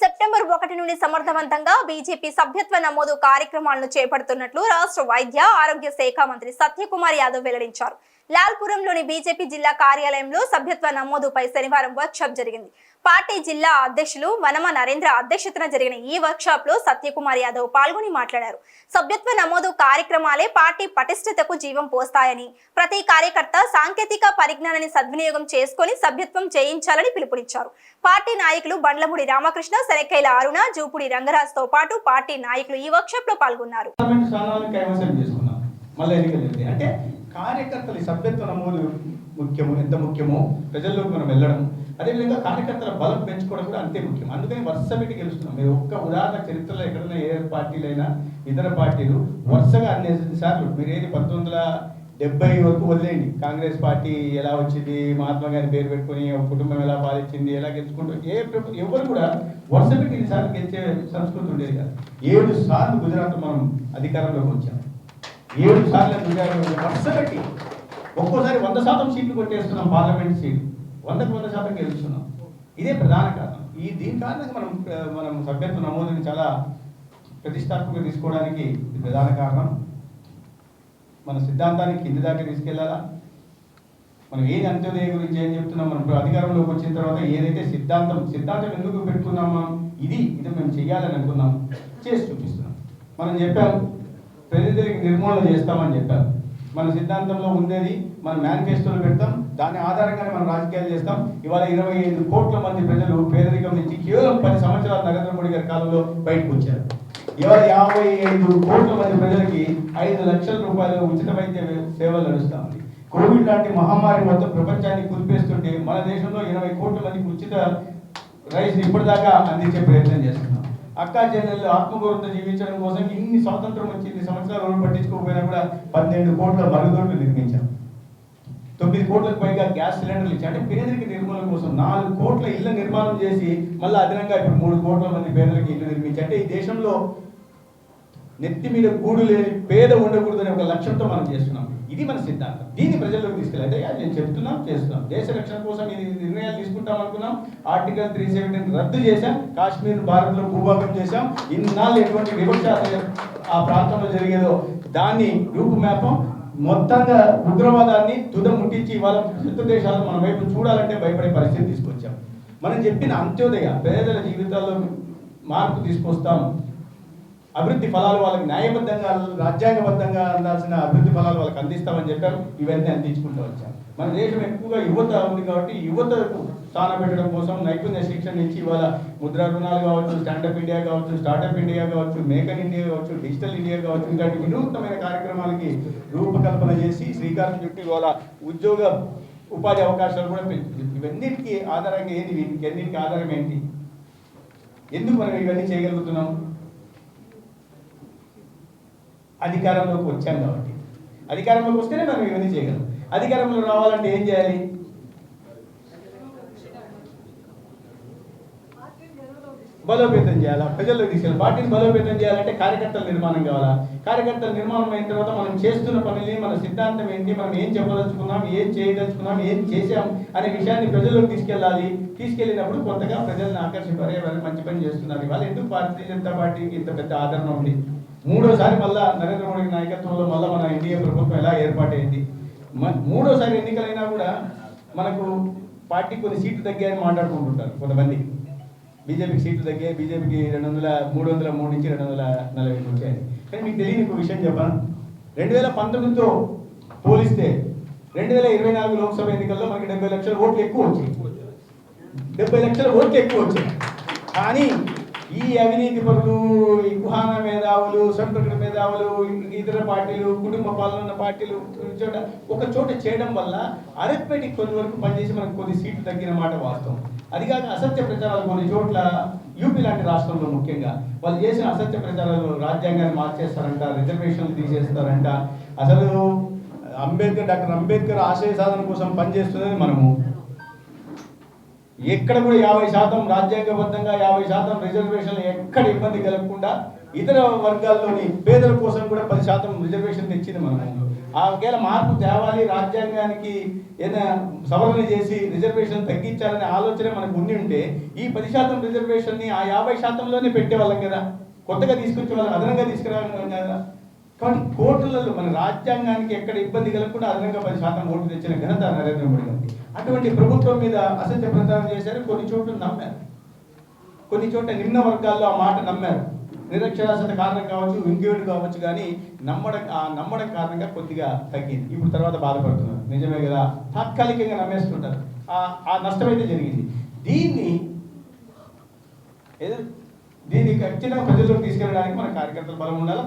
September ఒకటి నుండి సమర్థవంతంగా బీజేపీ సభ్యత్వ నమోదు కార్యక్రమాలను చేపడుతున్నట్లు రాష్ట్ర వైద్య ఆరోగ్య శాఖ మంత్రి సత్యకుమార్ యాదవ్ వెల్లడించారు. లాల్పురంలోని బీజేపీ జిల్లా కార్యాలయంలో సభ్యత్వ నమోదుపై శనివారం వర్క్షాప్ జరిగింది. పార్టీ జిల్లా అధ్యక్షులు వనమ నరేంద్ర అధ్యక్షతన జరిగిన ఈ వర్క్షాప్లో సత్యకుమార్ యాదవ్ పాల్గొని మాట్లాడారు. సభ్యత్వ నమోదు కార్యక్రమాలే పార్టీ పటిష్టతకు జీవం పోస్తాయని ప్రతి కార్యకర్త సాంకేతిక పరిజ్ఞానాన్ని సద్వినియోగం చేసుకొని సభ్యత్వం చేయించాలని పిలుపునిచ్చారు. పార్టీ నాయకులు బండ్లమూడి రామకృష్ణ శరకైల అరుణ జూపుడి రంగరాజ్తో పాటు పార్టీ నాయకులు ఈ వర్క్షాప్లో పాల్గొన్నారు అంటే కార్యకర్తల సభ్యత్వ నమోదు ముఖ్యము ఎంత ముఖ్యమో ప్రజల్లోకి మనం వెళ్ళడం. అదేవిధంగా కార్యకర్తల బలం పెంచుకోవడం కూడా అంతే ముఖ్యం. అందుకని వరుస పెట్టి గెలుస్తున్నాం. మీరు ఒక్క ఉదాహరణ చరిత్రలో ఎక్కడైనా ఏ పార్టీలైనా ఇతర పార్టీలు వరుసగా అన్ని సార్లు. మీరు ఏది పంతొమ్మిది వందల డెబ్బై వరకు వదిలేయండి. కాంగ్రెస్ పార్టీ ఎలా వచ్చింది మహాత్మా గాంధీ పేరు పెట్టుకుని కుటుంబం ఎలా పాలించింది ఎలా గెలుచుకుంటూ ఏ ప్రభు- ఎవరు కూడా వరుస పెట్టి సార్లు గెలిచే సంస్కృతి ఉండేది కాదు. ఏడు సార్లు గుజరాత్ మనం అధికారంలోకి వచ్చాం. ఏడు సార్లు గుజరాత్ వరుస పెట్టి ఒక్కోసారి వంద శాతం సీట్లు కొట్టేస్తున్నాం పార్లమెంట్ సీట్లు వందకు వంద శాతం గెలుస్తున్నాం. ఇదే ప్రధాన కారణం. ఈ దీని కారణంగా మనం మనం సభ్యత్వ నమోదుని చాలా ప్రతిష్టాత్మకంగా తీసుకోవడానికి ఇది ప్రధాన కారణం. మన సిద్ధాంతాన్ని కింది దాకా తీసుకెళ్ళాలా? మనం ఏది అంత్యోదయ గురించి ఏం చెప్తున్నాం? మనం ఇప్పుడు అధికారంలోకి వచ్చిన తర్వాత ఏదైతే సిద్ధాంతం సిద్ధాంతం ఎందుకు పెట్టుకున్నామో? ఇది ఇది మేము చేయాలని అనుకున్నాం. చేసి చూపిస్తున్నాం. మనం చెప్పాం ప్రతినిధులకి నిర్మూలన చేస్తామని చెప్పాం. మన సిద్ధాంతంలో ఉండేది మన మేనిఫెస్టోలు పెడతాం దాని ఆధారంగానే మనం రాజకీయాలు చేస్తాం. ఇవాళ ఇరవై ఐదు కోట్ల మంది ప్రజలు పేదరికం నుంచి కేవలం పది సంవత్సరాల నరేంద్ర మోడీ గారి కాలంలో బయటకు వచ్చారు. యాభై ఐదు కోట్ల మంది ప్రజలకి ఐదు లక్షల రూపాయలు ఉచిత వైద్య సేవలు నడుస్తా ఉంది. కోవిడ్ లాంటి మహమ్మారి మొత్తం ప్రపంచాన్ని కుదిపేస్తుంటే మన దేశంలో ఇరవై కోట్ల మందికి ఉచిత రైస్ ఇప్పటిదాకా అందించే ప్రయత్నం చేస్తున్నాం. అక్కా చెల్లెళ్ళు ఆత్మగౌరవంతో జీవించడం కోసం ఇన్ని స్వాతంత్రం వచ్చి ఇన్ని సంవత్సరాలు పట్టించుకోకపోయినా కూడా పన్నెండు కోట్ల మరుగుదొడ్లు నిర్మించాం. తొమ్మిది కోట్లకు పైగా గ్యాస్ సిలిండర్లు ఇచ్చి అంటే పేదరిక నిర్మూలన కోసం నాలుగు కోట్ల ఇళ్ళ నిర్మాణం చేసి మళ్ళీ అదనంగా ఇప్పుడు మూడు కోట్ల మంది పేదలకు ఇల్లు నిర్మించి. అంటే ఈ దేశంలో నెత్తి మీద గూడు లేని పేద ఉండకూడదనే ఒక లక్ష్యంతో మనం చేస్తున్నాం. ఇది మన సిద్ధాంతం. దీన్ని ప్రజల్లోకి తీసుకెళ్ళి అది నేను చెప్తున్నాం చేస్తున్నాం. దేశ రక్షణ కోసం ఇది నిర్ణయాలు తీసుకుంటాం అనుకున్నాం. ఆర్టికల్ త్రీ సెవెంటీన్ రద్దు చేశాం. కాశ్మీర్ భారత్లో భూభాగం చేశాం. ఇన్నాళ్ళు ఎటువంటి వివక్ష ఆ ప్రాంతంలో జరిగేదో దాన్ని రూపుమాపం మొత్తంగా ఉగ్రవాదాన్ని తుద ముట్టించి ఇవాళ శత్రు దేశాలు మన వైపు చూడాలంటే భయపడే పరిస్థితి తీసుకొచ్చాం. మనం చెప్పిన అంత్యోదయ పేదల జీవితాల్లో మార్పు తీసుకొస్తాం. అభివృద్ధి ఫలాలు వాళ్ళకి న్యాయబద్ధంగా రాజ్యాంగబద్ధంగా అందాల్సిన అభివృద్ధి ఫలాలు వాళ్ళకి అందిస్తామని చెప్పారు. ఇవన్నీ అందించుకుంటూ వచ్చాం. మన దేశం ఎక్కువగా యువత ఉంది కాబట్టి యువతకు స్థానం పెట్టడం కోసం నైపుణ్య శిక్షణ ఇచ్చి ఇవాళ ముద్రా రుణాలు కావచ్చు స్టాండప్ ఇండియా కావచ్చు స్టార్టప్ ఇండియా కావచ్చు మేక్ ఇన్ ఇండియా కావచ్చు డిజిటల్ ఇండియా కావచ్చు ఇలాంటి వినూత్నమైన కార్యక్రమాలకి రూపకల్పన చేసి శ్రీకారం చుట్టి ఇవాళ ఉద్యోగ ఉపాధి అవకాశాలు కూడా పెంచుతుంది. ఇవన్నిటికీ ఆధారంగా ఏది? వీటికి అన్నిటికీ ఆధారం ఏంటి? ఎందుకు మనం ఇవన్నీ చేయగలుగుతున్నాం? అధికారంలోకి వచ్చాం కాబట్టి. అధికారంలోకి వస్తేనే మనం ఇవన్నీ చేయగలం. అధికారంలో రావాలంటే ఏం చేయాలి? బలోపేతం చేయాలా? ప్రజల్లో తీసుకెళ్ళాలి? పార్టీని బలోపేతం చేయాలంటే కార్యకర్తల నిర్మాణం కావాలా? కార్యకర్తల నిర్మాణం అయిన తర్వాత మనం చేస్తున్న పనుల్ని మన సిద్ధాంతం ఏంటి మనం ఏం చెప్పదలుచుకున్నాం ఏం చేయదలుచుకున్నాం ఏం చేశాం అనే విషయాన్ని ప్రజల్లోకి తీసుకెళ్ళాలి. తీసుకెళ్ళినప్పుడు కొత్తగా ప్రజల్ని ఆకర్షింపరే వాళ్ళు మంచి పని చేస్తున్నారు. ఇవాళ ఎందుకు భారతీయ జనతా పార్టీకి ఇంత పెద్ద ఆదరణ ఉంది? మూడోసారి మళ్ళా నరేంద్ర మోడీ నాయకత్వంలో మళ్ళా మన ఎన్డీఏ ప్రభుత్వం ఎలా ఏర్పాటైంది? మ- మూడోసారి ఎన్నికలైనా కూడా మనకు పార్టీ కొన్ని సీట్లు తగ్గాయని మాట్లాడుకుంటుంటారు కొంతమంది. బీజేపీకి సీట్లు తగ్గాయి బీజేపీకి రెండు వందల మూడు వందల మూడు నుంచి రెండు వందల నలభై వచ్చాయి కానీ మీకు తెలియని ఒక విషయం చెప్పాను? రెండు వేల పంతొమ్మిదితో పోలిస్తే రెండు వేల ఇరవై నాలుగు లోక్సభ ఎన్నికల్లో మనకి డెబ్బై లక్షల ఓట్లు ఎక్కువ వచ్చాయి. డెబ్బై లక్షల ఓట్లు ఎక్కువ వచ్చాయి. కానీ ఈ అవినీతి పరులు ఈ కుహాన మేధావులు సంప్రకట మేధావులు ఇతర పార్టీలు కుటుంబ పాలన పార్టీలు చోట ఒక చోట చేయడం వల్ల అరిథమెటిక్ కొన్ని వరకు పనిచేసి మనకు కొన్ని సీట్లు తగ్గిన మాట వాస్తవం. అది కాక అసత్య ప్రచారాలు కొన్ని చోట్ల యూపీ లాంటి రాష్ట్రంలో ముఖ్యంగా వాళ్ళు చేసిన అసత్య ప్రచారాలు రాజ్యాంగాన్ని మార్చేస్తారంట రిజర్వేషన్లు తీసేస్తారంట. అసలు అంబేద్కర్ డాక్టర్ అంబేద్కర్ ఆశయ సాధన కోసం పనిచేస్తున్నది మనము. ఎక్కడ కూడా యాభై శాతం రాజ్యాంగబద్ధంగా యాభై శాతం రిజర్వేషన్లు ఎక్కడ ఇబ్బంది కలగకుండా ఇతర వర్గాల్లోని పేదల కోసం కూడా పది శాతం రిజర్వేషన్ తెచ్చింది మనము ఆ ఒకవేళ మార్పు తేవాలి రాజ్యాంగానికి ఏదైనా సవరణ చేసి రిజర్వేషన్ తగ్గించాలనే ఆలోచన మనకు ఉండి ఉంటే ఈ పది శాతం రిజర్వేషన్ని ఆ యాభై శాతంలోనే పెట్టేవాళ్ళం కదా. కొత్తగా తీసుకొచ్చే వాళ్ళం అదనంగా తీసుకురావడం కదా. కాబట్టి కోర్టులలో మన రాజ్యాంగానికి ఎక్కడ ఇబ్బంది కలగకుండా అదనంగా పది శాతం ఓట్లు తెచ్చిన ఘనత నరేంద్ర మోడీ గారికి. అటువంటి ప్రభుత్వం మీద అసత్య ప్రచారం చేశారు కొన్ని చోట్ల నమ్మారు. కొన్ని చోట్ల నిమ్న వర్గాల్లో ఆ మాట నమ్మారు. నిరక్షరాస్యత కారణం కావచ్చు ఇంకేడు కావచ్చు కానీ నమ్మడం ఆ నమ్మడం కారణంగా కొద్దిగా తగ్గింది. ఇప్పుడు తర్వాత బాధపడుతున్నారు. నిజమే కదా? తాత్కాలికంగా నమ్మేస్తుంటారు. ఆ ఆ నష్టం అయితే జరిగింది. దీన్ని ఏదో దీన్ని ఖచ్చితంగా ప్రజల్లోకి తీసుకెళ్ళడానికి మన కార్యకర్తల బలం ఉండాలి?